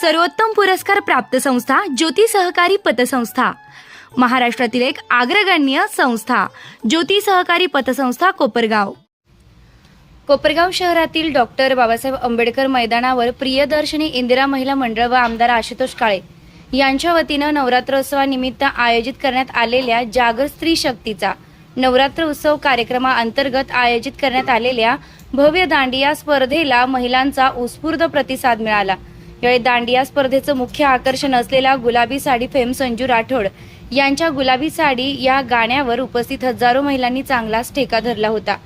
सर्वोत्तम पुरस्कार प्राप्त संस्था ज्योती सहकारी पतसंस्था. महाराष्ट्रातील एक अग्रगण्य संस्था ज्योती सहकारी पतसंस्था कोपरगाव. कोपरगाव शहरातील डॉक्टर बाबासाहेब आंबेडकर मैदानावर प्रियदर्शनी इंदिरा महिला मंडळ व आमदार आशुतोष काळे यांच्या वतीनं नवरात्रोत्सवानिमित्त आयोजित करण्यात आलेल्या जागर स्त्री शक्तीचा नवरात्र उत्सव कार्यक्रमाअंतर्गत आयोजित करण्यात आलेल्या भव्य दांडिया स्पर्धेला महिलांचा उत्स्फूर्त प्रतिसाद मिळाला. यावेळी दांडिया स्पर्धेचं मुख्य आकर्षण असलेला गुलाबी साडी फेम संजू राठोड यांच्या गुलाबी साडी या गाण्यावर उपस्थित हजारो महिलांनी चांगलाच ठेका धरला होता.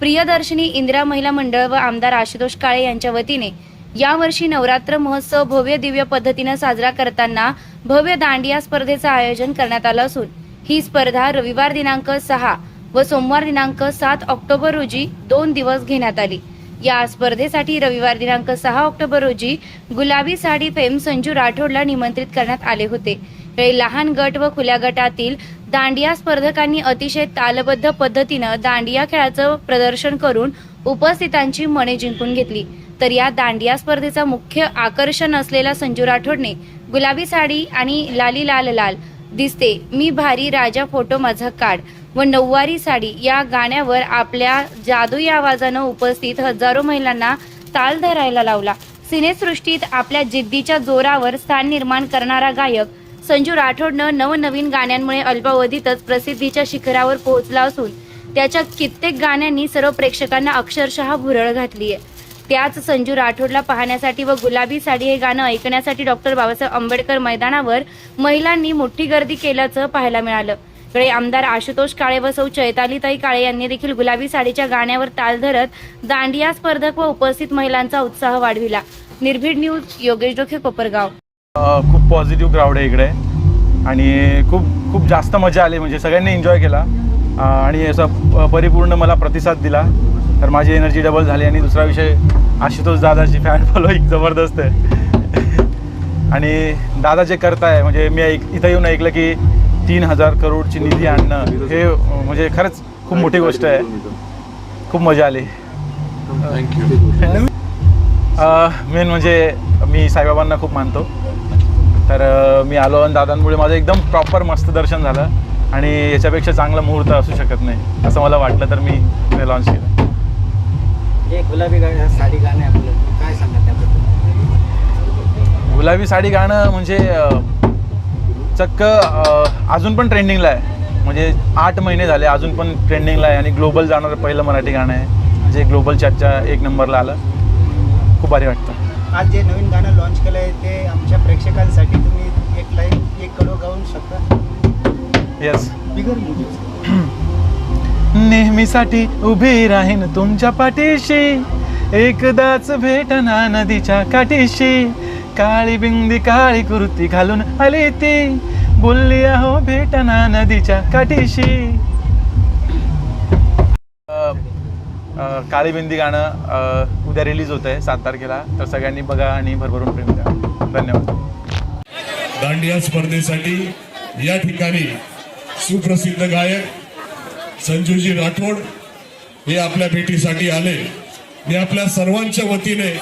प्रियदर्शनी इंदिरा महिला मंडळ व आमदार आशुतोष काळे यांच्या वतीने यावर्षी नवरात्र महोत्सव भव्य दिव्य पद्धतीनं साजरा करताना भव्य दांडिया स्पर्धेचं आयोजन करण्यात आलं असून ही स्पर्धा रविवार दिनांक सहा व सोमवार दिनांक सात ऑक्टोबर रोजी दोन दिवस घेण्यात आली. या स्पर्धेसाठी रविवार दिनांक सहा ऑक्टोबर रोजी गुलाबी साडी फेम संजू राठोडला निमंत्रित करण्यात आले होते. हे लहान गट व खुल्या गटातील दांडिया स्पर्धकांनी अतिशय तालबद्ध पद्धतीनं दांडिया खेळाचं प्रदर्शन करून उपस्थितांची मने जिंकून घेतली. तर या दांडिया स्पर्धेचा मुख्य आकर्षण असलेला संजू राठोडने गुलाबी साडी आणि लाली लाल लाल दिसते मी भारी राजा फोटो माझा काढ. व नऊवारी साडी या गाण्यावर आपल्या जादुई आवाजानं उपस्थित हजारो महिलांना ताल धरायला लावला. सिनेसृष्टीत आपल्या जिद्दीच्या जोरावर स्थान निर्माण करणारा गायक संजू राठोडनं नवनवीन गाण्यांमुळे अल्पावधीतच प्रसिद्धीच्या शिखरावर पोहोचला असून त्याच्या कित्येक गाण्यांनी सर्व प्रेक्षकांना अक्षरशः भुरळ घातली आहे त्याच संजू राठोडला पाहण्यासाठी व गुलाबी साडी हे गाणं ऐकण्यासाठी डॉक्टर बाबासाहेब आंबेडकर मैदानावर महिलांनी मोठी गर्दी केल्याचं पाहायला मिळालं. कडे आमदार आशुतोष काळे व सौ चैतालीताई काळे यांनी देखील गुलाबी साडीच्या गाण्यावर ताल धरत दांडिया स्पर्धक व उपस्थित महिलांचा उत्साह वाढविला. निर्भीड न्यूज योगेश डोखे कोपरगाव. खूप पॉझिटिव्ह क्राऊड आहे इकडे. आणि खूप खूप जास्त मजा आली म्हणजे सगळ्यांनी एन्जॉय केला. आणि असा परिपूर्ण मला प्रतिसाद दिला. तर माझी एनर्जी डबल झाली आणि दुसरा विषय आशुतोष दादाची फॅन फॉलोईंग जबरदस्त आहे. आणि दादा जे करताय म्हणजे मी ऐक इथं येऊन ऐकलं की तीन हजार करोडची निधी आणणं हे म्हणजे खरंच खूप मोठी गोष्ट आहे. खूप मजा आली. मेन म्हणजे मी साईबाबांना खूप मानतो. तर मी आलो आणि दादांमुळे माझं एकदम प्रॉपर मस्त दर्शन झालं. आणि याच्यापेक्षा चांगला मुहूर्त असू शकत नाही असं मला वाटलं तर मी ते लॉन्च केलं. गुलाबी गाणं साडी गाणं आहे आपलं. काय सांगा त्याबद्दल? गुलाबी साडी गाणं म्हणजे चक्क अजून पण ट्रेंडिंगला आहे. म्हणजे आठ महिने झाले अजून पण ट्रेंडिंगला आहे आणि ग्लोबल जाणारं पहिलं मराठी गाणं आहे. जे ग्लोबल चॅटच्या एक नंबरला आलं. खूप भारी वाटतं. आज जे नवीन गाणं लॉन्च केलं आहे ते आमच्या प्रेक्षकांसाठी तुम्ही एक लाईन एक कडो गाऊन शकता? येस बिगर नेहमीसाठी उभी राहीन तुमच्या पाठीशी. एकदाच भेटना नदीच्या काठीशी. काळी बिंदी काळी कुर्ती घालून आली ती. बोलली अहो भेटना नदीच्या काठीशी. अ, काळी बिंदी गाणं उद्या रिलीज होत आहे सात तारखेला. तर सगळ्यांनी बघा आणि भरभरून प्रेम द्या धन्यवाद. दांडिया स्पर्धेसाठी या ठिकाणी सुप्रसिद्ध गायक संजूजी राठोड हे आपल्या भेटीसाठी आले. मी आपल्या सर्वांच्या वतीने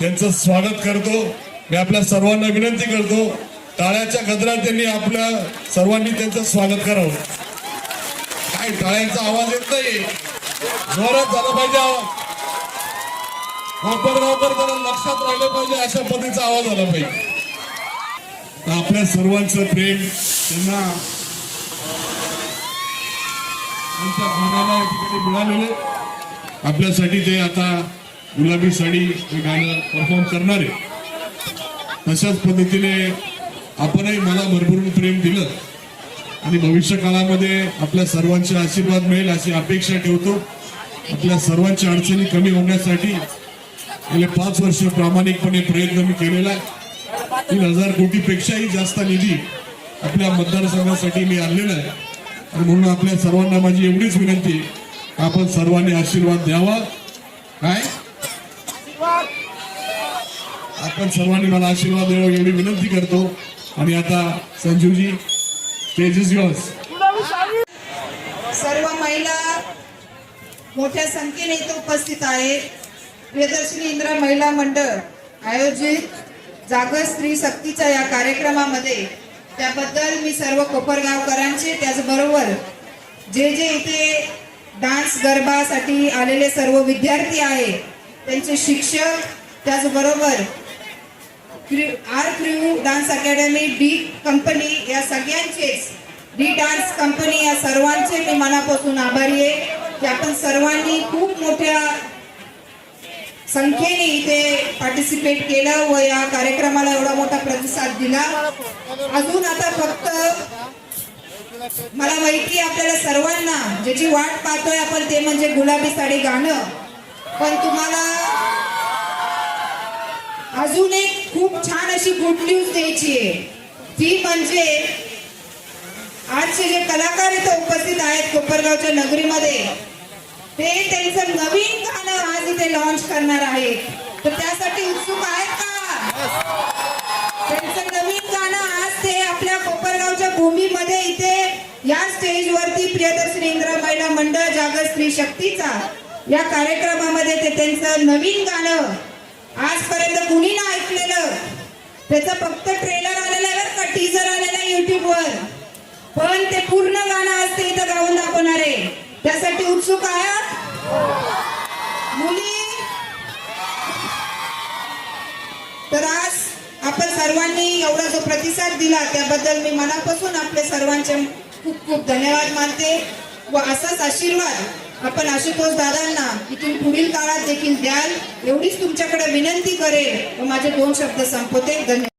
त्यांचं स्वागत करतो. मी आपल्या सर्वांना विनंती करतो टाळ्याच्या गजरात त्यांनी आपल्या सर्वांनी त्यांचं स्वागत करावं. काय टाळ्यांचा आवाज येत नाही जोरात झाला पाहिजे आवाज. वापर जरा लक्षात राहिलं पाहिजे अशा पद्धतीचा आवाज आला पाहिजे. तर आपल्या सर्वांचं प्रेम त्यांना त्यांच्या गाण्याला या ठिकाणी मिळालेले आपल्यासाठी ते आता गुलाबी साडी हे गाणं परफॉर्म करणार आहे. तशाच पद्धतीने आपणही मला भरभरून प्रेम दिलं. आणि भविष्य काळामध्ये आपल्या सर्वांचे आशीर्वाद मिळेल अशी अपेक्षा ठेवतो. आपल्या सर्वांच्या अडचणी कमी होण्यासाठी गेले पाच वर्ष प्रामाणिकपणे प्रयत्न मी केलेला आहे. तीन हजार कोटीपेक्षाही जास्त निधी आपल्या मतदारसंघासाठी मी आणलेला आहे. आणि म्हणून आपल्या सर्वांना माझी एवढीच विनंती आपण सर्वांनी आशीर्वाद द्यावा. काय? आपण सर्वांनी मला आशीर्वाद द्यावा एवढी विनंती करतो. आणि आता संजूजी स्टेज इज युअर्स सर्व महिला मोठ्या संख्येने इथे उपस्थित आहे. प्रियदर्शनी इंदिरा महिला मंडळ आयोजित जागर स्त्री शक्तीच्या या कार्यक्रमामध्ये. त्याबद्दल मी सर्व कोपरगावकरांचे त्याचबरोबर जे जे इथे डान्स गरबासाठी आलेले सर्व विद्यार्थी आहे त्यांचे शिक्षक त्याचबरोबर R crew dance academy D company या सगळ्यांचेच. डी डान्स कंपनी या सर्वांचे मी मनापासून आभारी आहे की आपण सर्वांनी खूप मोठ्या संख्येने इथे पार्टिसिपेट केलं व या कार्यक्रमाला एवढा मोठा प्रतिसाद दिला. अजून आता फक्त मला माहिती आहे आपल्याला सर्वांना ज्याची वाट पाहतोय आपण ते म्हणजे गुलाबी साडी गाणं. पण तुम्हाला अजून एक खूप छान अशी गुड न्यूज द्यायची आहे. ती म्हणजे आजचे जे कलाकार इथे उपस्थित आहेत कोपरगावच्या नगरीमध्ये ते त्यांचं नवीन गाणं आज इथे लॉन्च करणार आहेत. तर त्यासाठी उत्सुक आहेत का? त्यांचं नवीन गाणं आज ते आपल्या कोपरगावच्या भूमीमध्ये इथे या स्टेजवरती प्रियदर्शनी इंदिरा महिला मंडळ जागर स्त्री शक्तीचा या कार्यक्रमामध्ये ते त्यांचं नवीन गाणं आजपर्यंत कुणी ना ऐकलेलं. त्याचं फक्त ट्रेलर आलेलं आहे का टीजर आलेलं आहे युट्यूबवर पण ते पूर्ण गाणं आज ते इथं गाऊन दाखवणार आहे. त्यासाठी उत्सुक आहात? मुली? तर आज आपण सर्वांनी एवढा जो प्रतिसाद दिला त्याबद्दल मी मनापासून आपले सर्वांचे खूप खूप धन्यवाद मानते व असाच आशीर्वाद आपण आशुतोष दादांना इथून पुढील काळात देखील द्याल. एवढीच तुमच्याकडे विनंती करेल व माझे दोन शब्द संपवते. धन्यवाद.